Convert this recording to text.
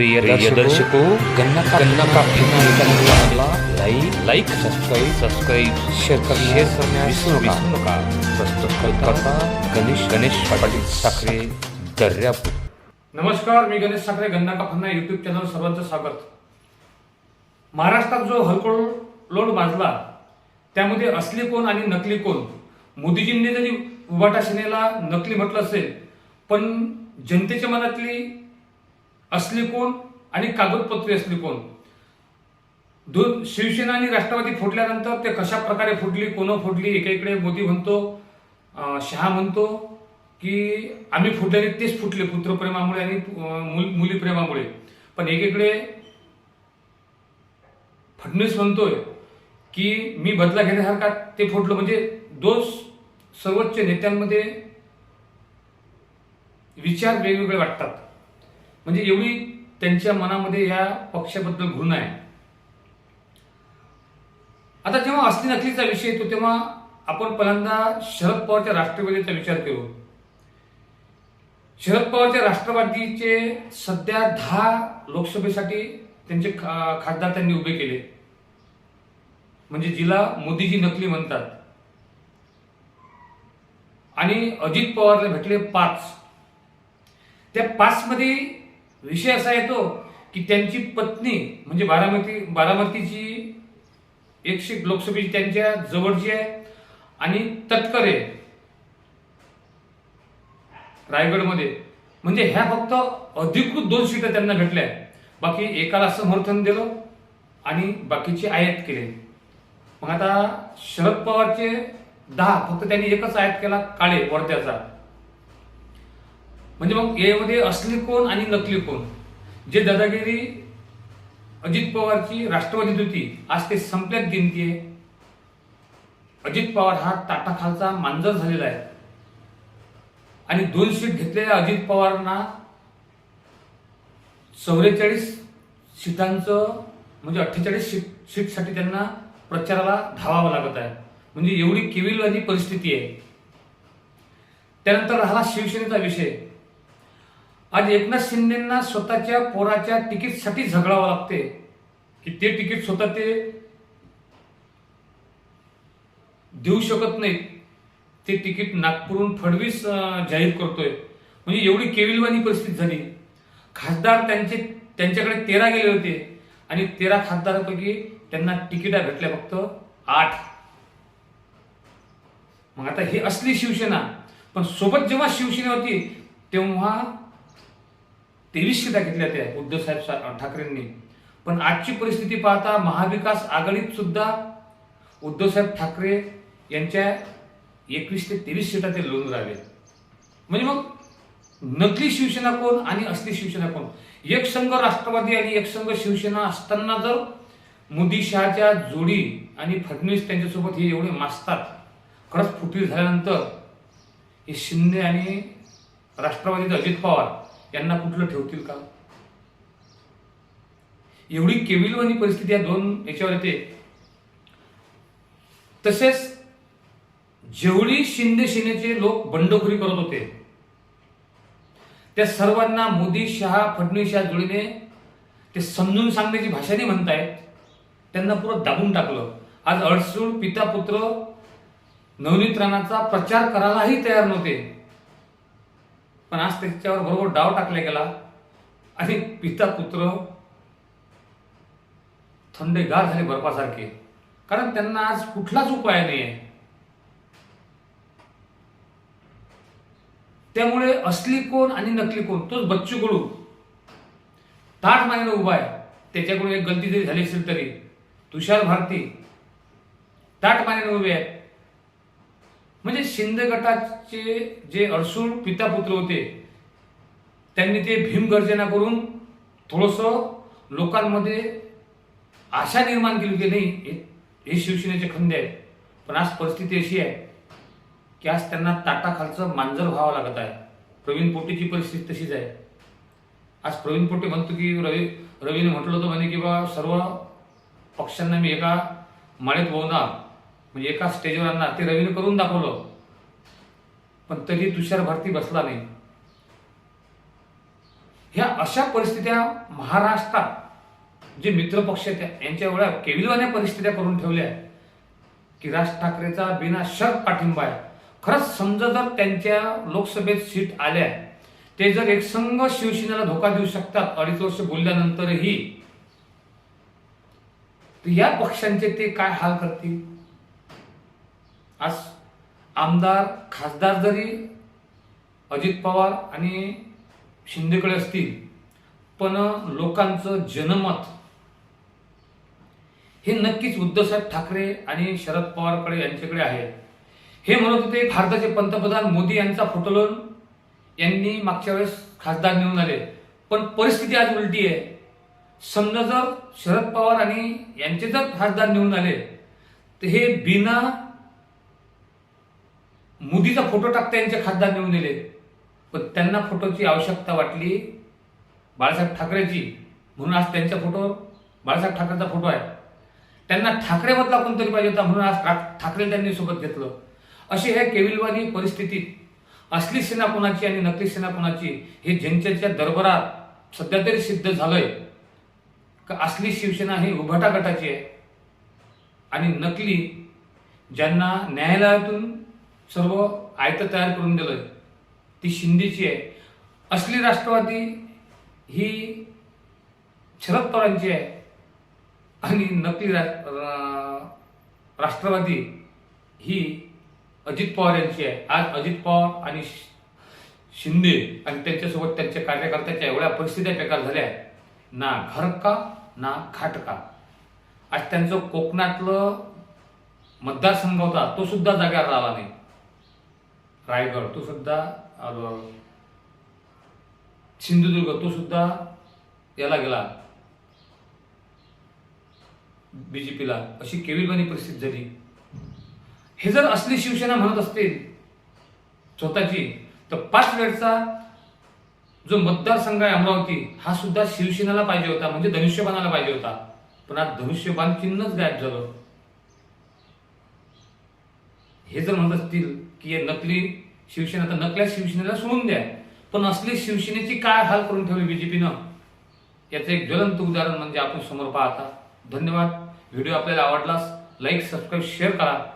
प्रिय दर्शको गन्ना का गन्ना का चॅनलला like like subscribe subscribe share करण्यास शेअर करण्यास विसरू नका. नका. प्रस्तुत करता गणेश गणेश पाटील साखरे दर्यापूर. नमस्कार मी गणेश साखरे गन्ना का फन्ना युट्यूब चॅनल सर्वांचं स्वागत. महाराष्ट्रात जो हलकोल लोड माजला त्यामध्ये असली कोण आणि नकली कोण? मोदीजींनी जरी उभाटा सेनेला नकली म्हटलं असेल पण जनतेच्या मनातली असली कोण आणि कागदपत्रे असली कोण? दोन शिवसेना आणि राष्ट्रवादी फुटल्यानंतर ते कशा प्रकारे फुटली कोण फुटली एकीकडे मोदी म्हणतो शहा म्हणतो की आम्ही फुटलेले तेच फुटले पुत्रप्रेमामुळे आणि मुली प्रेमामुळे मुलीप्रेमामुळे. पण एकीकडे फडणवीस म्हणतोय की मी बदला घेण्यासारखा ते फुटलं. म्हणजे दोन सर्वोच्च नेत्यांमध्ये विचार वेगवेगळे वाटतात. म्हणजे एवढी त्यांच्या मनामध्ये या पक्षाबद्दल घृणा आहे. आता जेव्हा असली नकलीचा विषय येतो तेव्हा आपण पहिल्यांदा शरद पवारच्या राष्ट्रवादीचा विचार करू. शरद पवारच्या राष्ट्रवादीचे सध्या दहा लोकसभेसाठी त्यांचे खासदार त्यांनी उभे केले. म्हणजे जिला मोदीजी नकली म्हणतात. आणि अजित पवारला भेटले पाच. त्या पाच मध्ये विषय असा येतो की त्यांची पत्नी म्हणजे बारामती बारामतीची एकशे लोकसभेची त्यांच्या जवळची आहे आणि तटकरे रायगडमध्ये. म्हणजे ह्या फक्त अधिकृत दोन सीटा त्यांना भेटल्या बाकी एकाला समर्थन दिलं आणि बाकीचे आयात केले. मग आता शरद पवारचे दहा फक्त त्यांनी एकच आयात केला काळे वर्ध्याचा. म्हणजे मग यामध्ये असली कोण आणि नकली कोण? जे दादागिरी अजित पवारची राष्ट्रवादीत होती आज ते संपल्यात गिनती आहे अजित पवार हा ताटाखालचा मांजर झालेला आहे. आणि दोन सीट घेतलेल्या अजित पवारांना चौवेचाळीस सीटांचं म्हणजे अठ्ठेचाळीस सीट सीटसाठी त्यांना प्रचाराला धावावं लागत आहे. म्हणजे एवढी केविलवादी परिस्थिती आहे. त्यानंतर राहिला शिवसेनेचा विषय. आज एकनाथ शिंदेना स्वतःच्या पोराच्या तिकीटसाठी झगडावं लागते. की ते तिकीट स्वतः ते देऊ शकत नाहीत ते तिकीट नागपूरहून फडवीस जाहीर करतोय. म्हणजे एवढी केविलवाणी परिस्थिती झाली. खासदार त्यांचे त्यांच्याकडे तेरा गेले होते. आणि तेरा खासदारापैकी त्यांना तिकिटा भेटल्या फक्त आठ. मग आता हे असली शिवसेना पण सोबत जेव्हा शिवसेना होती तेव्हा तेवीस सीटा घेतल्या त्या उद्धवसाहेब सा- ठाकरेंनी. पण आजची परिस्थिती पाहता महाविकास आघाडीत सुद्धा उद्धवसाहेब ठाकरे यांच्या एकवीस ते तेवीस सीटा ते लोन राहिले म्हणजे मग नकली शिवसेना कोण आणि असली शिवसेना कोण? एक संघ राष्ट्रवादी आणि एक संघ शिवसेना असताना जर मोदी शहाच्या जोडी आणि फडणवीस त्यांच्यासोबत हे एवढे मासतात खरंच फुटी झाल्यानंतर हे शिंदे आणि राष्ट्रवादीचे अजित पवार यांना कुठलं ठेवतील का? एवढी केविलवानी परिस्थिती या दोन याच्यावर येते. तसेच जेवढी शिंदे सेनेचे लोक बंडखोरी करत होते त्या सर्वांना मोदी शहा फडणवीस या जोडीने ते समजून सांगण्याची भाषा नाही म्हणतायत. त्यांना पुरं दाबून टाकलं. आज अडसूळ पिता पुत्र नवनीत राणाचा प्रचार करायलाही तयार नव्हते. पण आज त्याच्यावर बरोबर डाव टाकला गेला. आणि पिता पुत्र थंडेगार झाले बर्फासारखे. कारण त्यांना आज कुठलाच उपाय नाही आहे त्यामुळे असली कोण आणि नकली कोण तोच बच्चू गळू ताट मानेनं उभा आहे. त्याच्याकडून एक गलती जरी झाली असेल तरी तुषार भारती ताट मानेनं उभे आहेत म्हणजे शिंदे गटाचे जे अडसूळ पिता पुत्र होते त्यांनी ते भीमगर्जना करून थोडस लोकांमध्ये आशा निर्माण केली की नाही हे- हे शिवसेनेचे खंदे आहेत. पण आज परिस्थिती अशी आहे की आज त्यांना ताटाखालचं मांजर व्हावं लागत आहे. प्रवीण पोटेची परिस्थिती तशीच आहे. आज प्रवीण पोटे म्हणतो की रवी रवीने म्हटलं होतं म्हणे की बा सर्व पक्षांना मी एका माळेत बोलणार. म्हणजे एका स्टेजवर आणणार. ते रवीने करून दाखवलं. पण तरी तुषार भारती बसला नाही. ह्या अशा परिस्थित्या महाराष्ट्रात जे मित्रपक्ष त्या- यांच्या एवढ्या केविलवान्या परिस्थित्या करून ठेवल्या की राज ठाकरेचा बिना शर्त पाठिंबा आहे. खरंच समजा जर त्यांच्या लोकसभेत सीट आल्या ते जर एकसंघ शिवसेनेला धोका देऊ शकतात अडीच वर्ष बोलल्यानंतरही या पक्षांचे ते काय हाल करतील? आज आमदार खासदार जरी अजित पवार आणि शिंदेकडे असतील पण लोकांचं जनमत हे नक्कीच उद्धवसाहेब ठाकरे आणि शरद पवारकडे यांच्याकडे आहे. हे म्हणत होते भारताचे पंतप्रधान मोदी यांचा फोटो लावून यांनी मागच्या वेळेस खासदार निवडून आले. पण परिस्थिती आज उलटी आहे. समजा जर शरद पवार आणि यांचे जर खासदार निवडून आले तर हे बिना मोदीचा फोटो टाकता यांचे खासदार नेऊन दिले. पण त्यांना फोटोची आवश्यकता वाटली बाळासाहेब ठाकरेची. म्हणून आज त्यांचा फोटो बाळासाहेब ठाकरेचा फोटो आहे. त्यांना ठाकरेमधला कोणतरी पाहिजे होता म्हणून आज ठाकरे त्यांनी सोबत घेतलं. अशी ह्या केविलवादी परिस्थितीत असली सेना कोणाची आणि नकली सेना कोणाची हे जनतेच्या दरबारात सध्या तरी सिद्ध झालंय. का असली शिवसेना ही उभाटा गटाची आहे. आणि नकली ज्यांना न्यायालयातून सर्व आयतं तयार करून दिलं ती शिंदेची आहे. असली राष्ट्रवादी ही शरद पवारांची आहे. आणि नकली रा- रा- राष्ट्रवादी ही अजित पवार यांची आहे. आज अजित पवार आणि शि- शिंदे आणि त्यांच्यासोबत त्यांच्या कार्यकर्त्याच्या एवढ्या परिस्थित्या बेकार झाल्या आहेत. ना घर का ना खाट का आज त्यांचं कोकणातलं मतदारसंघ होता तो सुद्धा जाग्यावर राहिला नाही. रायगड तो सुद्धा. सिंधुदुर्ग तो सुद्धा याला गेला. बीजेपीला. अशी केविलवाणी परिस्थिती झाली. हे जर असली शिवसेना म्हणत असतील स्वतःची तर पाच वेळचा जो मतदारसंघ आहे अमरावती हा सुद्धा शिवसेनेला पाहिजे होता. म्हणजे धनुष्यबाणाला पाहिजे होता. पण आज धनुष्यबाण चिन्हच गायब झालं. हे जर म्हणत असतील की हे नकली शिवसेना तर नकल्या शिवसेनेला सोडून द्या. पण असली शिवसेनेची काय हाल करून ठेवली बीजेपीनं याचं एक ज्वलंत उदाहरण म्हणजे आपण समोर पाहता. धन्यवाद. व्हिडिओ आपल्याला आवडलास लाईक सबस्क्राईब शेअर करा.